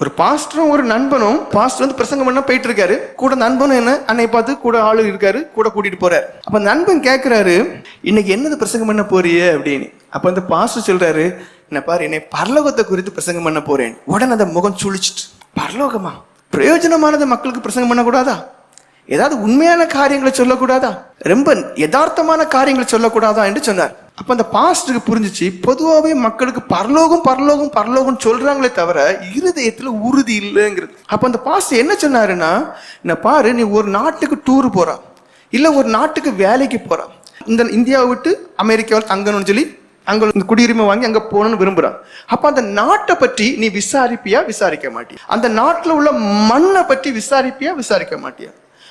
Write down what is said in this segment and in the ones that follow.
ஒரு பாஸ்டரும் ஒரு நண்பனும் பாஸ்டர் வந்து பிரசங்கம் பண்ண போயிட்டு இருக்காரு கூட நண்பனும் என்ன? அன்னை பார்த்து கூட ஆளு இருக்காரு கூட கூட்டிட்டு போறாரு. அப்ப நண்பன் கேக்குறாரு இன்னைக்கு என்னது பிரசங்கம் பண்ண போறிய? அப்படின்னு. அப்ப அந்த பாஸ்டர் சொல்றாரு என்ன பாரு என்னை பரலோகத்தை குறித்து பிரசங்கம் பண்ண போறேன். உடனே அந்த முகம் சுழிச்சிட்டு பரலோகமா? பிரயோஜனமானது மக்களுக்கு பிரசங்கம் பண்ணக்கூடாதா? ஏதாவது உண்மையான காரியங்களை சொல்லக்கூடாதா? ரொம்ப யதார்த்தமான காரியங்களை சொல்லக்கூடாதா? என்று சொன்னார். அப்ப அந்த பாஸ்டருக்கு புரிஞ்சுச்சு பொதுவாகவே மக்களுக்கு பரலோகம் பரலோகம் பரலோகம் சொல்றாங்களே தவிர இருதயத்துல உறுதி இல்லைங்கிறது. அப்ப அந்த பாஸ்டர் என்ன சொன்னாருன்னா என்ன பாரு நீ ஒரு நாட்டுக்கு டூர் போறா. இல்ல ஒரு நாட்டுக்கு வேலைக்கு போறா. இந்த இந்தியாவை விட்டு அமெரிக்காவில் தங்கணும்னு சொல்லி அங்க இந்த குடியுரிமை வாங்கி அங்க போகணும்னு விரும்புறான். அப்ப அந்த நாட்டை பற்றி நீ விசாரிப்பியா விசாரிக்க மாட்டியா? அந்த நாட்டுல உள்ள மண்ணை பற்றி விசாரிப்பியா விசாரிக்க மாட்டியா?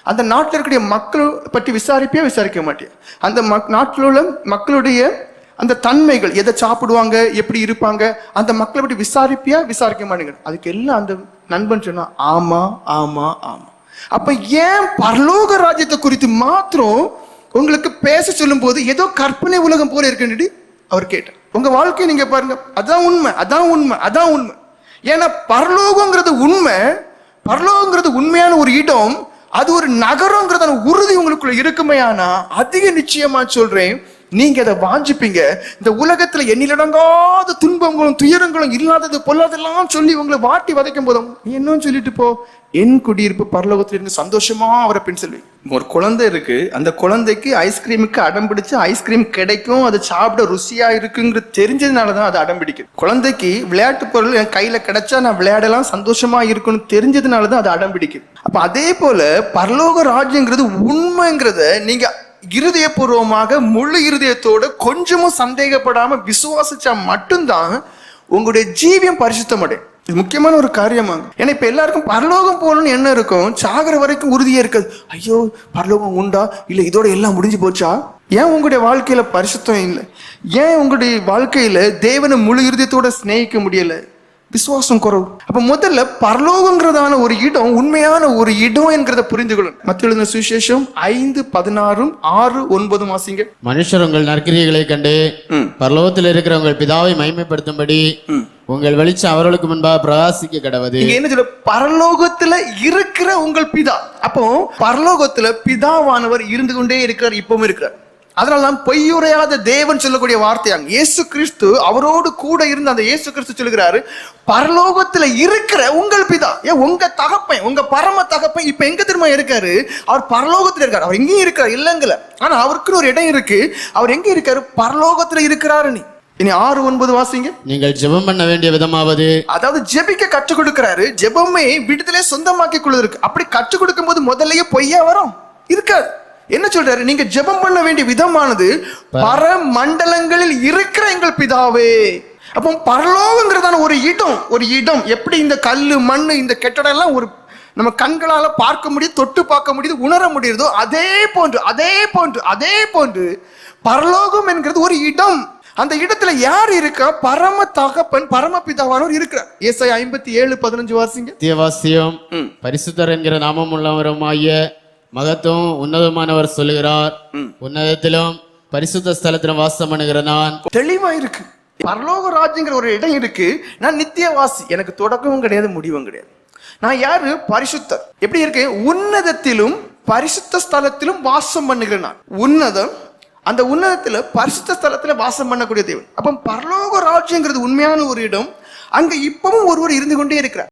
அந்த நாட்டில் இருக்கக்கூடிய மக்கள் பற்றி விசாரிப்பியா விசாரிக்க மாட்டேன். அந்த மக் நாட்டில் உள்ள மக்களுடைய அந்த தன்மைகள் எதை சாப்பிடுவாங்க எப்படி இருப்பாங்க அந்த மக்களை பற்றி விசாரிப்பியா விசாரிக்க மாட்டேங்க அதுக்கு எல்லாம் அந்த நண்பன் சொன்னா ஆமா ஆமா ஆமா. அப்ப ஏன் பரலோக ராஜ்யத்தை குறித்து மாத்திரம் உங்களுக்கு பேச சொல்லும் போது ஏதோ கற்பனை உலகம் போல இருக்குன்னு அவர் கேட்டார். உங்க வாழ்க்கையை நீங்க பாருங்க. அதான் உண்மை அதான் உண்மை அதான் உண்மை. ஏன்னா பரலோகங்கிறது உண்மை பரலோகங்கிறது உண்மையான ஒரு இடம் அது ஒரு நகரங்கிறத உறுதி உங்களுக்குள்ள இருக்குமே ஆனா அதிக நிச்சயமா சொல்றேன் நீங்க அதை வாஞ்சிப்பீங்க. இந்த உலகத்துல எண்ணிலடங்காத துன்பங்களும் துயரங்களும் இல்லாதது பொல்லாதெல்லாம் சொல்லி உங்களை வாட்டி வதைக்கும் போதும் நீ என்னன்னு சொல்லிட்டு போ. என் குடியிருப்பு பரலோகத்துல இருந்து சந்தோஷமா அவரை பின் ஒரு குழந்தை இருக்கு. அந்த குழந்தைக்கு ஐஸ்கிரீமுக்கு அடம் பிடிச்சு ஐஸ்கிரீம் கிடைக்கும். அது சாப்பிட ருசியா இருக்குங்கிறது தெரிஞ்சதுனால தான் அது அடம் பிடிக்குது. குழந்தைக்கு விளையாட்டு பொருள் என் கையில கிடைச்சா நான் விளையாடலாம் சந்தோஷமா இருக்குன்னு தெரிஞ்சதுனால தான் அது அடம் பிடிக்குது. அப்ப அதே போல பரலோக ராஜ்யங்கிறது உண்மைங்கிறத நீங்க இருதயபூர்வமாக முழு இருதயத்தோடு கொஞ்சமும் சந்தேகப்படாமல் விசுவாசிச்சா மட்டும்தான் உங்களுடைய ஜீவியம் பரிசுத்தம் அடையும். இது முக்கியமான ஒரு காரியமாங்க. ஏன்னா இப்போ எல்லாருக்கும் பரலோகம் போகணும்னு என்ன இருக்கும். சாகிற வரைக்கும் உறுதியே இருக்காது ஐயோ பரலோகம் உண்டா? இல்லை இதோட எல்லாம் முடிஞ்சு போச்சா? ஏன் உங்களுடைய வாழ்க்கையில் பரிசுத்தம் இல்லை? ஏன் உங்களுடைய வாழ்க்கையில் தேவனை முழு இருதயத்தோட சிநேகிக்க முடியல? விசுவாசம் குறவு அப்ப முதல்ல பரலோகங்கிறதான ஒரு இடம் உண்மையான ஒரு இடம் என்கிறத புரிந்துகொள்ளும். மத்திய எழுதின சுவிசேஷம் ஐந்து பதினாறும் ஆறு ஒன்பதும் வாசிங்க. மனுஷர் உங்கள் நற்கிரியைகளை கண்டு. பரலோகத்தில் இருக்கிற உங்கள் பிதாவை மகிமைப்படுத்தும்படி உங்கள் வெளிச்சம் அவர்களுக்கு முன்பாக பிரகாசிக்க கடவது. என்ன சொல்ல பரலோகத்துல இருக்கிற உங்கள் பிதா. அப்போ பரலோகத்துல பிதாவானவர் இருந்து கொண்டே இருக்கிறார் இப்பவும் இருக்கிறார். அதனால தான் பொய்யுரையாத தேவன் சொல்லக்கூடிய வார்த்தையாங்க இயேசு கிறிஸ்து அவரோடு கூட இருந்த அந்த இயேசு கிறிஸ்து சொல்லுகிறாரு பரலோகத்துல இருக்கிற உங்கள் பிதா ஏன் உங்க தகப்பன் உங்க பரம தகப்பன் இப்ப எங்க திரும்ப இருக்காரு? அவர் பரலோகத்துல இருக்காரு. அவர் எங்கேயும் இருக்காரு இல்லைங்கல. ஆனா அவருக்குன்னு ஒரு இடம் இருக்கு. அவர் எங்க இருக்காரு? பரலோகத்துல இருக்கிறாரு நீ. இனி ஆறு ஒன்பது வாசிங்க. நீங்கள் ஜெபம் பண்ண வேண்டிய விதமாவது. அதாவது ஜெபிக்க கற்றுக் கொடுக்கிறாரு. ஜெபமே விடுதலை சொந்தமாக்கி கொள்வதற்கு. அப்படி கற்றுக் கொடுக்கும் போது முதல்லயே பொய்யா வரும்? இருக்காது. என்ன சொல்றாரு? நீங்க ஜெபம் பண்ண வேண்டிய விதமானது பரமண்டலங்களில் இருக்கிற எங்கள் பிதாவே. அப்போ பரலோகங்கிறதான ஒரு இடம் ஒரு இடம். எப்படி இந்த கல்லு மண்ணு இந்த கெட்டடம் எல்லாம் ஒரு நம்ம கண்களால பார்க்க முடியுது தொட்டு பார்க்க முடியுது உணர முடியுதோ அதே போன்று அதே போன்று அதே போன்று பரலோகம் என்கிறது ஒரு இடம். அந்த இடத்துல யார் இருக்கா? பரம தகப்பன் பரமபிதாவானவர் இருக்கிறார். ஏசாய் ஐம்பத்தி ஏழு பதினஞ்சு வாசிங்க. நித்தியவாசியம் ம். பரிசுத்தர் என்கிற நாமம் உள்ளவருமாகிய மகத்துவம் உன்னதமானவர் சொல்லுகிறார். உன்னதத்திலும் பரிசுத்த ஸ்தலத்திலும் வாசம் பண்ணுகிற நான். தெளிவா இருக்கு பரலோக ராஜ்யங்கிற ஒரு இடம் இருக்கு. நான் நித்தியவாசி. எனக்கு தொடக்கமும் கிடையாது முடிவும் கிடையாது. நான் யாரு? பரிசுத்தர். எப்படி இருக்கு? உன்னதத்திலும் பரிசுத்த ஸ்தலத்திலும் வாசம் பண்ணுகிறேன் நான். உன்னதம் அந்த உன்னதத்துல பரிசுத்த ஸ்தலத்துல வாசம் பண்ணக்கூடிய தேவன். அப்ப பரலோக ராஜ்யங்கிறது உண்மையான ஒரு இடம். அங்க இப்பவும் ஒருவர் இருந்து கொண்டே இருக்கிறார்.